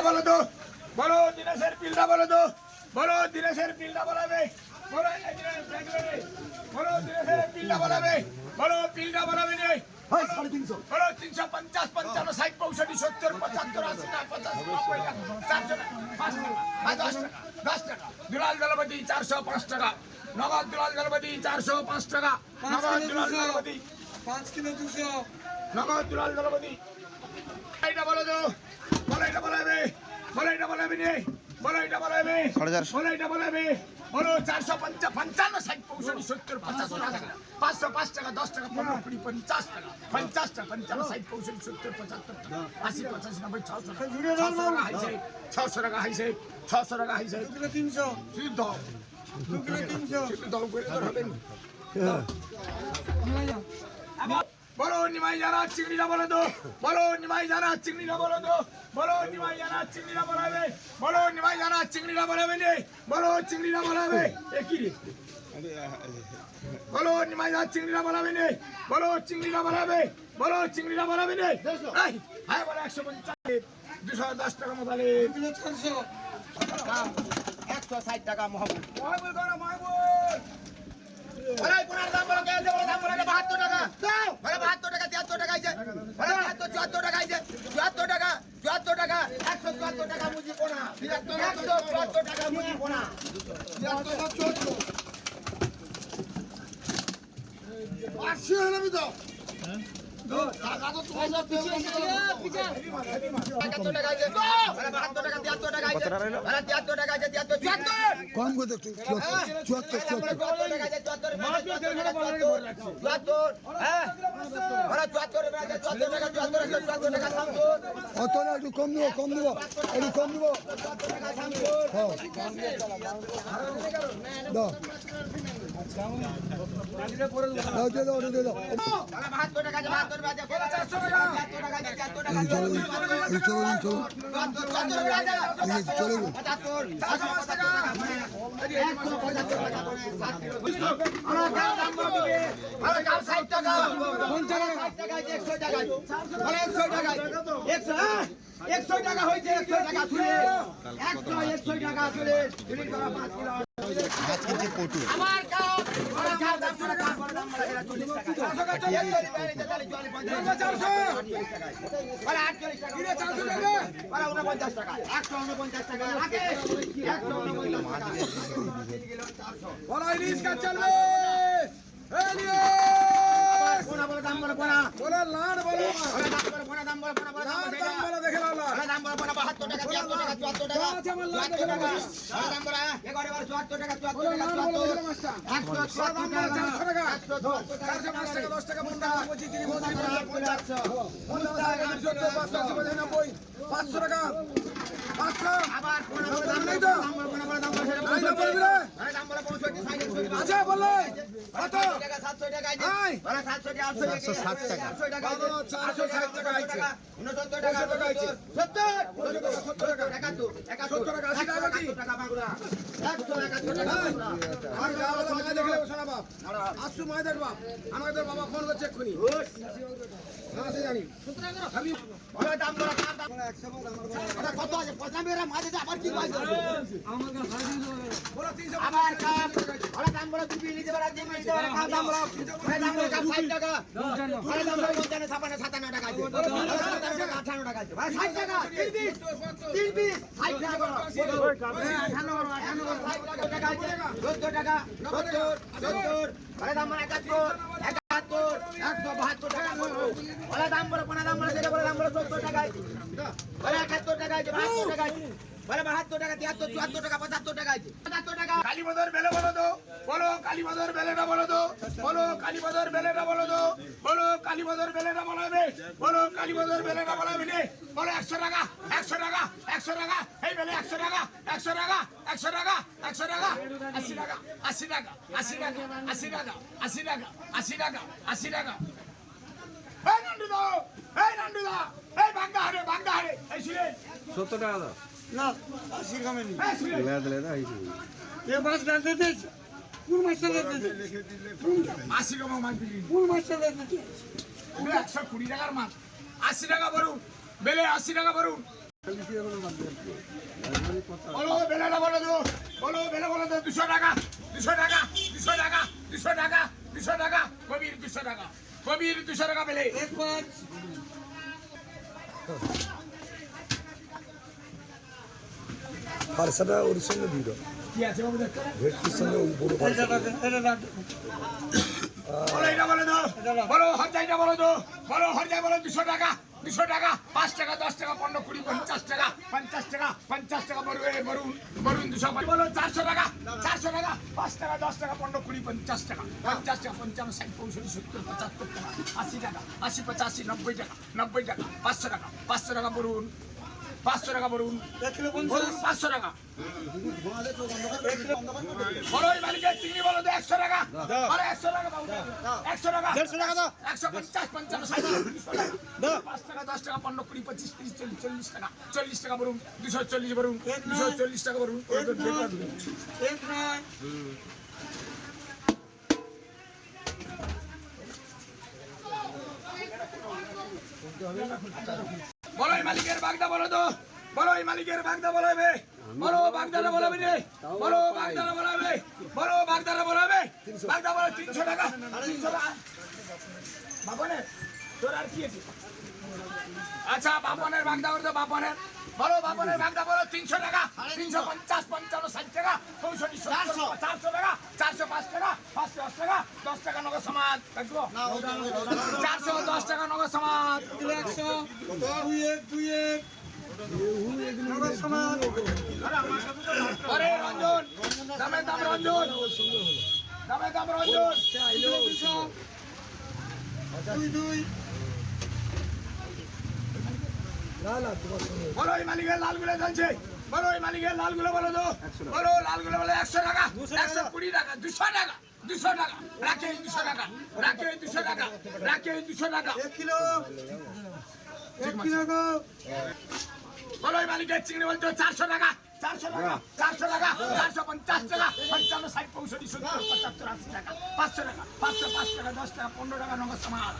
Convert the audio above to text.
পিলটা বলো তো বলো দিনেশের পিলটা বলো তো বলো দিনেশের পিলটা বলাবে বলো। বলো দিনেশের পিলটা বলাবে বলো পিলটা বলাবে রে বলো তিনশো পঞ্চাশ পঞ্চান্ন ষাট পঁয়ষট্টি সত্তর পঁচাত্তর আশি টাকা পঞ্চাশ চারশো পাঁচ টাকা। আর দশ দশ টাকা দুলাল দলপতি চারশো পাঁচ টাকা। নগদ দুলাল দলপতি চারশো পাঁচ টাকা। নগদ দুলাল দলপতি পাঁচ কিলো দুশো। নগদ দুলাল দলপতি এটা বলো তো বলো এটা বলাবে বলো এটা বলাবে নে বলো এটা বলাবে বলো এটা বলাবে বলো চারশো পঞ্চান্ন ষাট পঁয়ষট্টি সত্তর পঁচাত্তর টাকা। পাঁচশো পাঁচ টাকা দশ টাকা পনেরো কুড়ি পঞ্চাশ টাকা। পঞ্চাশ টাকা পঞ্চান্ন ষাট পঁয়ষট্টি সত্তর পঁচাত্তর টাকা। আশি পঁচাশি নব্বই ছশো টাকা। ছশো টাকা হাইছে ছশো টাকা হাইছে ছশো টাকা কিলো তিনশো। শুধু দাও দু কিলো তিনশো। শুধু দাও করে হবে না নিয়ে যাও। বলো নিমাই জানা চিংড়িটা বলো তো বলো নিমাই জানা চিংড়িটা বলো তো বলো নিমাই জানা চিংড়িটা বলাবে বলো নিমাই জানা চিংড়িটা বলাবে নে বলো চিংড়িটা বলাবে এ কি রে? বলো নিমাই জানা চিংড়িটা বলাবে নে বলো চিংড়িটা বলাবে বলো চিংড়িটা বলাবে নে। এই হ্যাঁ বলো একশো পঞ্চাশ দুশো দশ টাকা কিলো চারশো একশো ষাট টাকা মহাবুল মহাবুল করো মহাবুল দাম বলো কেন দাম বলো বাহাত্তর টাকা আরে বাহাত্তর টাকা তিয়াত্তর টাকা আছে আরে বাহাত্তর চুয়াত্তর টাকা আছে চুয়াত্তর টাকা চুয়াত্তর টাকা একশো চুয়াত্তর টাকা মুজি কোনা একশো চুয়াত্তর টাকা মুজি কোনা পাঁচশো হলে আমি দাও একাত্তর টাকা আছে আরে বাহাত্তর টাকা তিয়াত্তর টাকা আছে আরে তিয়াত্তর টাকা আছে তিয়াত্তর চুয়াত্তর কম করে একটু চুয়াত্তর চুয়াত্তর চুয়াত্তর টাকা আছে চুয়াত্তর চুয়াত্তর হ্যাঁ আরে চুয়াত্তর টাকা আছে চুয়াত্তর টাকা চুয়াত্তর আছে চুয়াত্তর টাকা শামসুর অত না একটু কম দিব কম দিব একটু কম দিব একশো টাকা হয়েছে একশো টাকা শুনে একশো একশো টাকা শুনে চুরি করা পটু কাজ চলবে। দাম বলে কোনা বলো লাড বলো বলে দাম বলে কোনা দাম বলে কোনা বলে দাম বলে দেখে নাও লাড দাম বলে টাকা তিয়াত্তর টাকা চুয়াত্তর টাকা চুয়াত্তর টাকা বলে দাম বলে এগারো বলে চুয়াত্তর টাকা টাকা চুয়াত্তর একশো চুয়াত্তর টাকা একশো চুয়াত্তর টাকা চারশো পাঁচ টাকা দশ টাকা পনেরো টাকা পঁচিশ তিরিশ বত্রিশ একশো পঞ্চাশ টাকা সত্তর পাঁচশো আশি নব্বই পাঁচশো টাকা পাঁচশো আবার দাম দাম বলে দাম বলে আচ্ছা বললে কত টাকা সাতশো টাকা আছে বলে টাকা টাকা আছে। আছে। আর যা বলে মায় দেখলে শোনা বাপ আসু মায় দেখ বাপ আমাকে বাবা ফোন করছে এক্ষুনি আমার কাপ ওরা দাম বলো তুমি নিতে পারো দিন নিতে পারো কাপ দাম বলো ওরা দাম বলো কাপ 60 টাকা ওরা দাম বলো বলতে 56 57 টাকা আছে ওরা দাম বলো 58 টাকা আছে ভাই 60 টাকা 3 পিস 3 পিস 60 টাকা করো ওই কাপ 58 করো 58 করো 60 টাকা টাকা 70 টাকা 70 70 ওরা দাম বলো 71 71 বাহাত্তর টাকা বলো কোনা দাম বলো বলো তিয়াত্তর চুয়াত্তর টাকা পঁচাত্তর টাকা আছে পঁচাত্তর টাকা কালীবাজার মেলে বলো তো, বলো কালীবাজার মেলে না বলো বলো কালীবাজার মেলে না বলো তো কালীবাজার বেলেটা বলাবে। বলো কালীবাজার বেলেটা বলাবে নে। বলো একশো টাকা একশো টাকা একশো টাকা এই বেলে একশো টাকা একশো টাকা একশো টাকা একশো টাকা আশি টাকা আশি টাকা আশি টাকা আশি টাকা আশি টাকা আশি টাকা আশি টাকা। এই নান্ডু দাও এই নান্ডু দা এই বাঙ্গা হারে বাঙ্গা হারে এই শুনে। সত্তর টাকা দাও। না আশি কমে নি। এই শুনে। এ মাছ কোন মাস্টারটা লিখে দিলে আশি টাকা মাছ বিলি। কোন মাস্টারটা একশো কুড়ি টাকার মাছ। আশি টাকা ভরুন বেলে আশি টাকা ভরুন বলো বেলাটা বলো দেবো বলো বেলা বলো দেবো দুশো টাকা দুশো টাকা দুশো টাকা দুশো টাকা দুশো টাকা। কবির দুশো টাকা। কবির দুশো টাকা ওর সঙ্গে ভিড় রাখেন এটা রাখেন বলো এটা বলো তো বলো হরজাইটা বলো দুশো টাকা দুশো টাকা পাঁচ টাকা দশ টাকা পনেরো কুড়ি পঞ্চাশ টাকা পঞ্চাশ টাকা পঞ্চাশ টাকা বরুণ এ, বরুণ বরুণ দুশো বলো চারশো টাকা চারশো টাকা পাঁচ টাকা দশ টাকা পনেরো কুড়ি পঞ্চাশ টাকা পঞ্চাশ টাকা পঞ্চান্ন ষাট পঁয়ষট্টি সত্তর পঁচাত্তর টাকা আশি টাকা আশি পঁচাশি নব্বই টাকা নব্বই টাকা পাঁচশো টাকা পাঁচশো টাকা বরুণ পাঁচশো টাকা এক কিলো পাঁচশো টাকা। বড়ই মালিকের চিংড়ি বলো তো একশো টাকা। আরে একশো টাকা একশো টাকা। দেড়শো টাকা দাও। একশো পঞ্চাশ পঞ্চান্ন ষাট। টাকা দাও। পাঁচ টাকা দশ টাকা পনেরো কুড়ি পঁচিশ তিরিশ চল্লিশ চল্লিশ টাকা। চল্লিশ টাকা বরুন দুশো চল্লিশ বরুন দুশো চল্লিশ টাকা এক নয়। বড়ই মালিকের বাগদা বলো তো। বড়ই মালিকের বাগদা বলাবে বলো বাগদারা বলাবে রে বলো বাগদারা বলাবে বলো বাগদারা বলাবে বাগদা বলো তিনশো টাকা তিনশো টাকা। বাবনে, তোর আর কি আছে? আচ্ছা বাপনের বাগদা বলো বাপনের। বলো বাপনের বাগদা বলো তিনশো টাকা তিনশো পঞ্চাশ পঞ্চান্ন ষাট টাকা চৌষট্টি চারশো। চারশো টাকা চারশো পাঁচ টাকা পাঁচশো দশ টাকা দশ টাকা নগদ সমাজ দেখব চারশো দশ টাকা নগদ সমাজ একশো। দুই এক দুই এক। রঞ্জন দামে দাম রঞ্জন। দামে দাম রঞ্জন। দুই দুই। এই মালিকের লালগুলো জানছে বলো এই মালিকের লালগুলো বলো তো। বলো লালগুলো বলো একশো টাকা। একশো কুড়ি টাকা দুশো টাকা দুশো টাকা রাখে দুশো টাকা রাখে দুশো টাকা রাখে দুশো টাকা। এক কিলো এক কিলো গো। মালিকের চিংড়ি বলতো চারশো টাকা চারশো টাকা চারশো টাকা চারশো পঞ্চাশ টাকা পঞ্চান্ন ষাট পঁয়ষট্টি সত্তর পঁচাত্তর আশি টাকা পাঁচশো টাকা পাঁচশো পাঁচ টাকা দশ টাকা পনেরো টাকা নগদ সমাজ